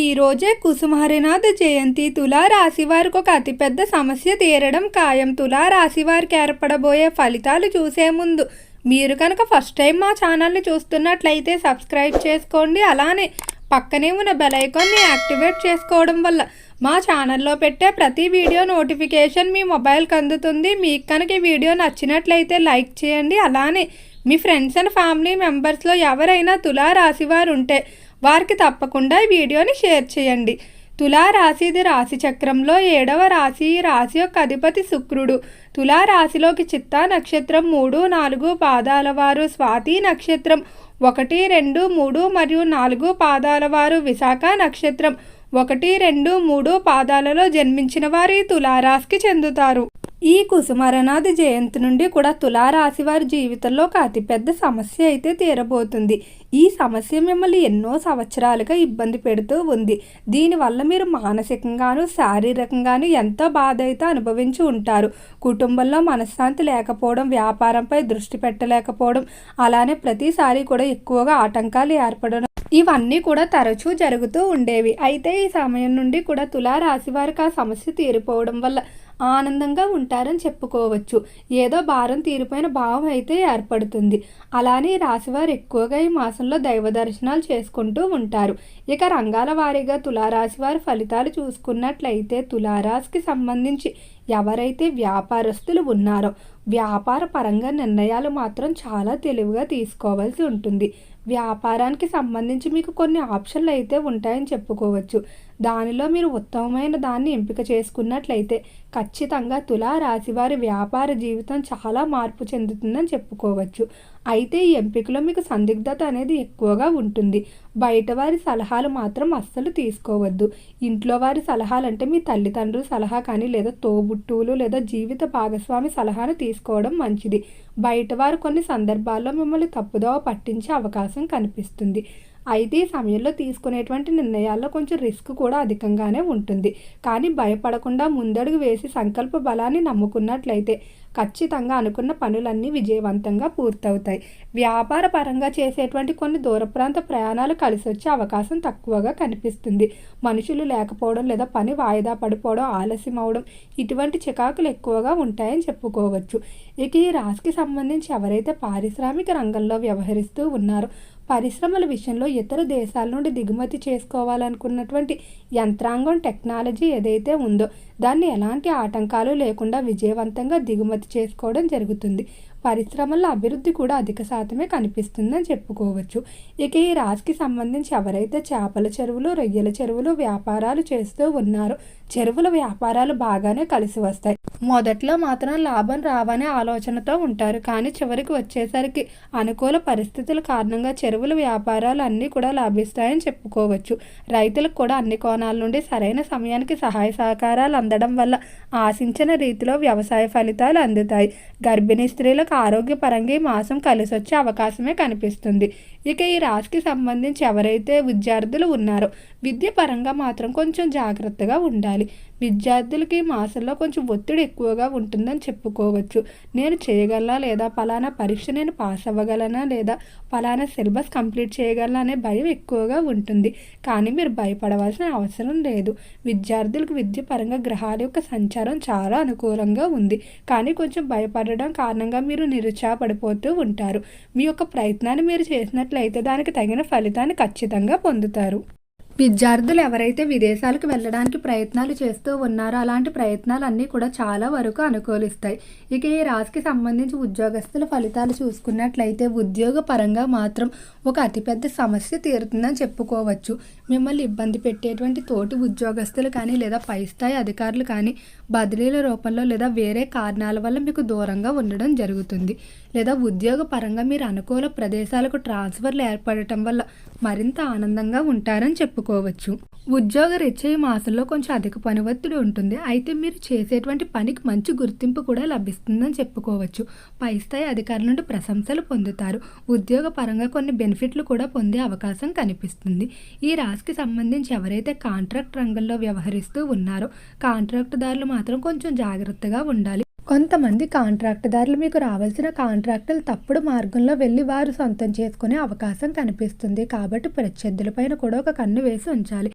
ఈరోజే కుసుమహరినాథ జయంతి. తులా వారికి ఒక అతిపెద్ద సమస్య తీరడం ఖాయం. తులా వారికి ఏర్పడబోయే ఫలితాలు చూసే ముందు మీరు కనుక ఫస్ట్ టైం మా ఛానల్ని చూస్తున్నట్లయితే సబ్స్క్రైబ్ చేసుకోండి. అలానే పక్కనే ఉన్న బెలైకాన్ని యాక్టివేట్ చేసుకోవడం వల్ల మా ఛానల్లో పెట్టే ప్రతి వీడియో నోటిఫికేషన్ మీ మొబైల్కి అందుతుంది. మీకు కనుక ఈ వీడియో నచ్చినట్లయితే లైక్ చేయండి. అలానే మీ ఫ్రెండ్స్ అండ్ ఫ్యామిలీ మెంబర్స్లో ఎవరైనా తులా వారు ఉంటే వారికి తప్పకుండా ఈ వీడియోని షేర్ చేయండి. తులారాశిది రాశి చక్రంలో ఏడవ రాశి ఈ రాశి యొక్క అధిపతి శుక్రుడు. తులారాశిలోకి చిత్తా నక్షత్రం మూడు నాలుగు పాదాల వారు. స్వాతి నక్షత్రం ఒకటి రెండు మూడు మరియు నాలుగు పాదాల వారు. విశాఖ నక్షత్రం ఒకటి రెండు మూడు పాదాలలో జన్మించిన వారు ఈ తులారాశికి చెందుతారు. ఈ కుసుమరనాథ్ జయంతి నుండి కూడా తులారాశి వారి జీవితంలో ఒక అతిపెద్ద సమస్య అయితే తీరబోతుంది. ఈ సమస్య మిమ్మల్ని ఎన్నో సంవత్సరాలుగా ఇబ్బంది పెడుతూ ఉంది. దీనివల్ల మీరు మానసికంగాను శారీరకంగాను ఎంతో బాధ అయితే అనుభవించి ఉంటారు. కుటుంబంలో మనశ్శాంతి లేకపోవడం వ్యాపారంపై దృష్టి పెట్టలేకపోవడం అలానే ప్రతిసారి కూడా ఎక్కువగా ఆటంకాలు ఏర్పడడం ఇవన్నీ కూడా తరచూ జరుగుతూ ఉండేవి. అయితే ఈ సమయం నుండి కూడా తులారాశి వారికి ఆ సమస్య తీరిపోవడం వల్ల ఆనందంగా ఉంటారని చెప్పుకోవచ్చు. ఏదో భారం తీరిపోయిన భావం అయితే ఏర్పడుతుంది. అలానే రాశివారు ఎక్కువగా ఈ మాసంలో దైవ దర్శనాలు చేసుకుంటూ ఉంటారు. ఇక రంగాల వారీగా తులారాశి వారి ఫలితాలు చూసుకున్నట్లయితే తులారాశికి సంబంధించి ఎవరైతే వ్యాపారస్తులు ఉన్నారో వ్యాపార పరంగా నిర్ణయాలు మాత్రం చాలా తెలివిగా తీసుకోవాల్సి ఉంటుంది. వ్యాపారానికి సంబంధించి మీకు కొన్ని ఆప్షన్లు అయితే ఉంటాయని చెప్పుకోవచ్చు. దానిలో మీరు ఉత్తమమైన దాన్ని ఎంపిక చేసుకున్నట్లయితే ఖచ్చితంగా తులా రాశివారి వ్యాపార జీవితం చాలా మార్పు చెందుతుందని చెప్పుకోవచ్చు. అయితే ఈ ఎంపికలో మీకు సందిగ్ధత అనేది ఎక్కువగా ఉంటుంది. బయట వారి సలహాలు మాత్రం అస్సలు తీసుకోవద్దు. ఇంట్లో వారి సలహాలు అంటే మీ తల్లిదండ్రుల సలహా కానీ లేదా తోబుట్టువులు లేదా జీవిత భాగస్వామి సలహాను తీసుకోవడం మంచిది. బయట వారు కొన్ని సందర్భాల్లో మిమ్మల్ని తప్పుదోవ పట్టించే అవకాశం కనిపిస్తుంది. అయితే ఈ సమయంలో తీసుకునేటువంటి నిర్ణయాల్లో కొంచెం రిస్క్ కూడా అధికంగానే ఉంటుంది. కానీ భయపడకుండా ముందడుగు వేసి సంకల్ప బలాన్ని నమ్ముకున్నట్లయితే ఖచ్చితంగా అనుకున్న పనులన్నీ విజయవంతంగా పూర్తవుతాయి. వ్యాపార పరంగా చేసేటువంటి కొన్ని దూరప్రాంత ప్రయాణాలు కలిసి వచ్చే అవకాశం తక్కువగా కనిపిస్తుంది. మనుషులు లేకపోవడం లేదా పని వాయిదా పడిపోవడం ఆలస్యం అవడం ఇటువంటి చికాకులు ఎక్కువగా ఉంటాయని చెప్పుకోవచ్చు. ఇక ఈ రాశికి సంబంధించి ఎవరైతే పారిశ్రామిక రంగంలో వ్యవహరిస్తూ ఉన్నారో పరిశ్రమల విషయంలో ఇతర దేశాల నుండి దిగుమతి చేసుకోవాలనుకున్నటువంటి యంత్రాంగం టెక్నాలజీ ఏదైతే ఉందో దాన్ని ఎలాంటి ఆటంకాలు లేకుండా విజయవంతంగా దిగుమతి చేసుకోవడం జరుగుతుంది. పరిశ్రమల అభివృద్ధి కూడా అధిక శాతమే కనిపిస్తుందని చెప్పుకోవచ్చు. ఇక ఈ రాశికి సంబంధించి ఎవరైతే చేపల చెరువులు రొయ్యల చెరువులు వ్యాపారాలు చేస్తూ ఉన్నారో చెరువుల వ్యాపారాలు బాగానే కలిసి వస్తాయి. మొదట్లో మాత్రం లాభం రావనే ఆలోచనతో ఉంటారు. కానీ చివరికి వచ్చేసరికి అనుకూల పరిస్థితుల కారణంగా చెరువుల వ్యాపారాలు అన్నీ కూడా లాభిస్తాయని చెప్పుకోవచ్చు. రైతులకు కూడా అన్ని కోణాల నుండి సరైన సమయానికి సహాయ సహకారాలు అందడం వల్ల ఆశించిన రీతిలో వ్యవసాయ ఫలితాలు అందుతాయి. గర్భిణీ స్త్రీలకు ఆరోగ్యపరంగా ఈ మాసం కలిసి వచ్చే అవకాశమే కనిపిస్తుంది. ఇక ఈ రాశికి సంబంధించి ఎవరైతే విద్యార్థులు ఉన్నారో విద్య పరంగా మాత్రం కొంచెం జాగ్రత్తగా ఉండాలి. విద్యార్థులకి మాసంలో కొంచెం ఒత్తిడి ఎక్కువగా ఉంటుందని చెప్పుకోవచ్చు. నేను చేయగలనా లేదా ఫలానా పరీక్ష నేను పాస్ అవ్వగలనా లేదా పలానా సిలబస్ కంప్లీట్ చేయగలనా అనే భయం ఎక్కువగా ఉంటుంది. కానీ మీరు భయపడవలసిన అవసరం లేదు. విద్యార్థులకు విద్య పరంగా గ్రహాల యొక్క సంచారం చాలా అనుకూలంగా ఉంది. కానీ కొంచెం భయపడడం కారణంగా మీరు నిరుత్సాహపడిపోతూ ఉంటారు. మీ యొక్క ప్రయత్నాన్ని మీరు చేసినట్లయితే దానికి తగిన ఫలితాన్ని ఖచ్చితంగా పొందుతారు. విద్యార్థులు ఎవరైతే విదేశాలకు వెళ్ళడానికి ప్రయత్నాలు చేస్తూ ఉన్నారో అలాంటి ప్రయత్నాలు అన్నీ కూడా చాలా వరకు అనుకూలిస్తాయి. ఇక ఈ రాశికి సంబంధించి ఉద్యోగస్తుల ఫలితాలు చూసుకున్నట్లయితే ఉద్యోగ పరంగా మాత్రం ఒక అతిపెద్ద సమస్య తీరుతుందని చెప్పుకోవచ్చు. మిమ్మల్ని ఇబ్బంది పెట్టేటువంటి తోటి ఉద్యోగస్తులు కానీ లేదా పై స్థాయి అధికారులు కానీ బదిలీల రూపంలో లేదా వేరే కారణాల వల్ల మీకు దూరంగా ఉండడం జరుగుతుంది. లేదా ఉద్యోగ పరంగా మీరు అనుకూల ప్రదేశాలకు ట్రాన్స్ఫర్లు ఏర్పడటం వల్ల మరింత ఆనందంగా ఉంటారని చెప్పు చెప్పుకోవచ్చు. ఉద్యోగరీత్యా ఈ మాసంలో కొంచెం అధిక పని ఒత్తిడి ఉంటుంది. అయితే మీరు చేసేటువంటి పనికి మంచి గుర్తింపు కూడా లభిస్తుందని చెప్పుకోవచ్చు. పై స్థాయి అధికారుల నుండి ప్రశంసలు పొందుతారు. ఉద్యోగ పరంగా కొన్ని బెనిఫిట్లు కూడా పొందే అవకాశం కనిపిస్తుంది. ఈ రాశికి సంబంధించి ఎవరైతే కాంట్రాక్ట్ రంగంలో వ్యవహరిస్తూ ఉన్నారో కాంట్రాక్టుదారులు మాత్రం కొంచెం జాగ్రత్తగా ఉండాలి. కొంతమంది కాంట్రాక్టుదారులు మీకు రావాల్సిన కాంట్రాక్టులు తప్పుడు మార్గంలో వెళ్ళి వారు సొంతం చేసుకునే అవకాశం కనిపిస్తుంది. కాబట్టి ప్రత్యర్థులపైన కూడా ఒక కన్ను వేసి ఉంచాలి.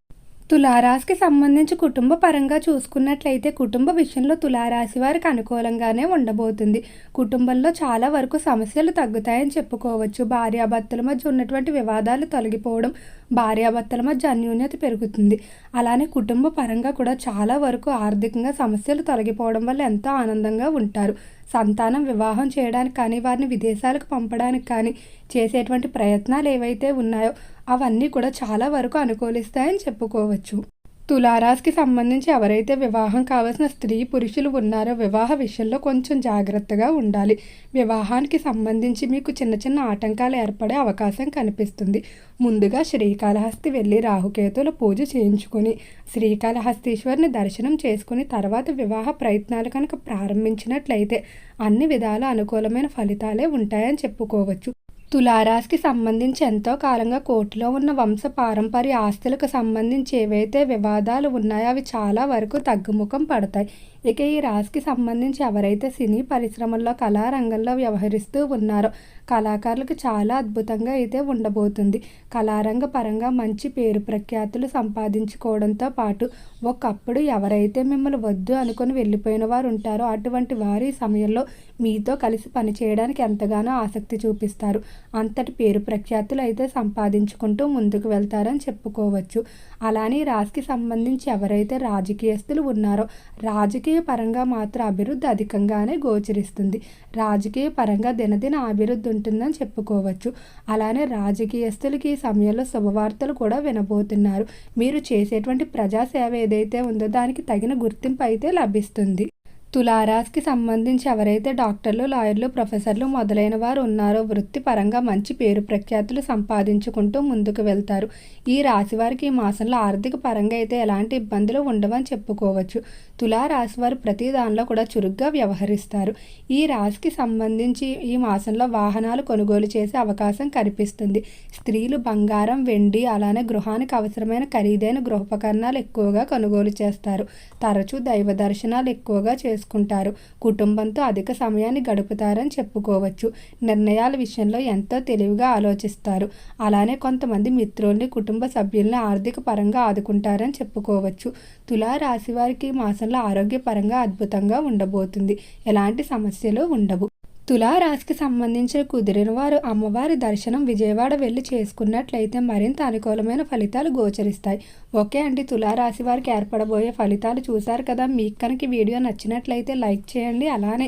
తులారాశికి సంబంధించి కుటుంబ పరంగా చూసుకున్నట్లయితే కుటుంబ విషయంలో తులారాశి వారికి అనుకూలంగానే ఉండబోతుంది. కుటుంబంలో చాలా వరకు సమస్యలు తగ్గుతాయని చెప్పుకోవచ్చు. భార్యాభర్తల మధ్య ఉన్నటువంటి వివాదాలు తొలగిపోవడం భార్యాభర్తల మధ్య అన్యోన్యత పెరుగుతుంది. అలానే కుటుంబ పరంగా కూడా చాలా వరకు ఆర్థికంగా సమస్యలు తొలగిపోవడం వల్ల ఎంతో ఆనందంగా ఉంటారు. సంతానం వివాహం చేయడానికి కానీ వారిని విదేశాలకు పంపడానికి కానీ చేసేటువంటి ప్రయత్నాలు ఏవైతే ఉన్నాయో అవన్నీ కూడా చాలా వరకు అనుకూలిస్తాయని చెప్పుకోవచ్చు. తులారాశికి సంబంధించి ఎవరైతే వివాహం కావాల్సిన స్త్రీ పురుషులు ఉన్నారో వివాహ విషయంలో కొంచెం జాగ్రత్తగా ఉండాలి. వివాహానికి సంబంధించి మీకు చిన్న చిన్న ఆటంకాలు ఏర్పడే అవకాశం కనిపిస్తుంది. ముందుగా శ్రీకాళహస్తి వెళ్ళి రాహుకేతుల పూజ చేయించుకొని శ్రీకాళహస్తీశ్వరిని దర్శనం చేసుకుని తర్వాత వివాహ ప్రయత్నాలు కనుక ప్రారంభించినట్లయితే అన్ని విధాల అనుకూలమైన ఫలితాలే ఉంటాయని చెప్పుకోవచ్చు. తులారాశికి సంబంధించి ఎంతో కాలంగా కోర్టులో ఉన్న వంశ పారంపర్య ఆస్తులకు సంబంధించి ఏవైతే వివాదాలు ఉన్నాయో అవి చాలా వరకు తగ్గుముఖం పడతాయి. ఇక ఈ రాశికి సంబంధించి ఎవరైతే సినీ పరిశ్రమల్లో కళారంగంలో వ్యవహరిస్తూ ఉన్నారో కళాకారులకు చాలా అద్భుతంగా అయితే ఉండబోతుంది. కళారంగ పరంగా మంచి పేరు ప్రఖ్యాతులు సంపాదించుకోవడంతో పాటు ఒకప్పుడు ఎవరైతే మిమ్మల్ని వద్దు అనుకుని వెళ్ళిపోయిన వారు ఉంటారో అటువంటి వారి సమయంలో మీతో కలిసి పనిచేయడానికి ఎంతగానో ఆసక్తి చూపిస్తారు. అంతటి పేరు ప్రఖ్యాతులు అయితే సంపాదించుకుంటూ ముందుకు వెళ్తారని చెప్పుకోవచ్చు. అలానే రాశికి సంబంధించి ఎవరైతే రాజకీయస్తులు ఉన్నారో రాజకీయ పరంగా మాత్రం అభివృద్ధి అధికంగానే గోచరిస్తుంది. రాజకీయ పరంగా దినదిన అభివృద్ధి ఉంటుందని చెప్పుకోవచ్చు. అలానే రాజకీయస్తులకి ఈ సమయంలో శుభవార్తలు కూడా వినబోతున్నారు. మీరు చేసేటువంటి ప్రజాసేవ ఏదైతే ఉందో దానికి తగిన గుర్తింపు అయితే లభిస్తుంది. తులారాస్కి సంబంధించి ఎవరైతే డాక్టర్లు లాయర్లు ప్రొఫెసర్లు మొదలైన వారు ఉన్నారో వృత్తిపరంగా మంచి పేరు ప్రఖ్యాతులు సంపాదించుకుంటూ ముందుకు వెళ్తారు. ఈ రాశి వారికి ఈ మాసంలో ఆర్థిక పరంగా అయితే ఎలాంటి ఇబ్బందులు ఉండవని చెప్పుకోవచ్చు. తులారాశి వారు ప్రతి దానిలో కూడా చురుగ్గా వ్యవహరిస్తారు. ఈ రాశికి సంబంధించి ఈ మాసంలో వాహనాలు కొనుగోలు చేసే అవకాశం కనిపిస్తుంది. స్త్రీలు బంగారం వెండి అలానే గృహానికి అవసరమైన ఖరీదైన గృహోపకరణాలు ఎక్కువగా కొనుగోలు చేస్తారు. తరచూ దైవ దర్శనాలు ఎక్కువగా చేసుకుంటారు. కుటుంబంతో అధిక సమయాన్ని గడుపుతారని చెప్పుకోవచ్చు. నిర్ణయాల విషయంలో ఎంతో తెలివిగా ఆలోచిస్తారు. అలానే కొంతమంది మిత్రుల్ని కుటుంబ సభ్యుల్ని ఆర్థిక పరంగా ఆదుకుంటారని చెప్పుకోవచ్చు. తులా రాశి వారికి మాసంలో ఆరోగ్యపరంగా అద్భుతంగా ఉండబోతుంది. ఎలాంటి సమస్యలు ఉండవు. తులారాశికి సంబంధించిన కుదిరిన వారు అమ్మవారి దర్శనం విజయవాడ వెళ్ళి చేసుకున్నట్లయితే మరింత అనుకూలమైన ఫలితాలు గోచరిస్తాయి. ఓకే అండి తులారాశి వారికి ఏర్పడబోయే ఫలితాలు చూశారు కదా. మీకు కనుక వీడియో నచ్చినట్లయితే లైక్ చేయండి. అలానే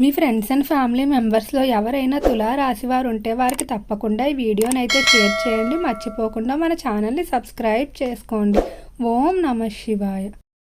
మీ ఫ్రెండ్స్ అండ్ ఫ్యామిలీ మెంబర్స్లో ఎవరైనా తులారాశి వారు ఉంటే వారికి తప్పకుండా ఈ వీడియోని అయితే షేర్ చేయండి. మర్చిపోకుండా మన ఛానల్ని సబ్స్క్రైబ్ చేసుకోండి. ఓం నమ శివాయ.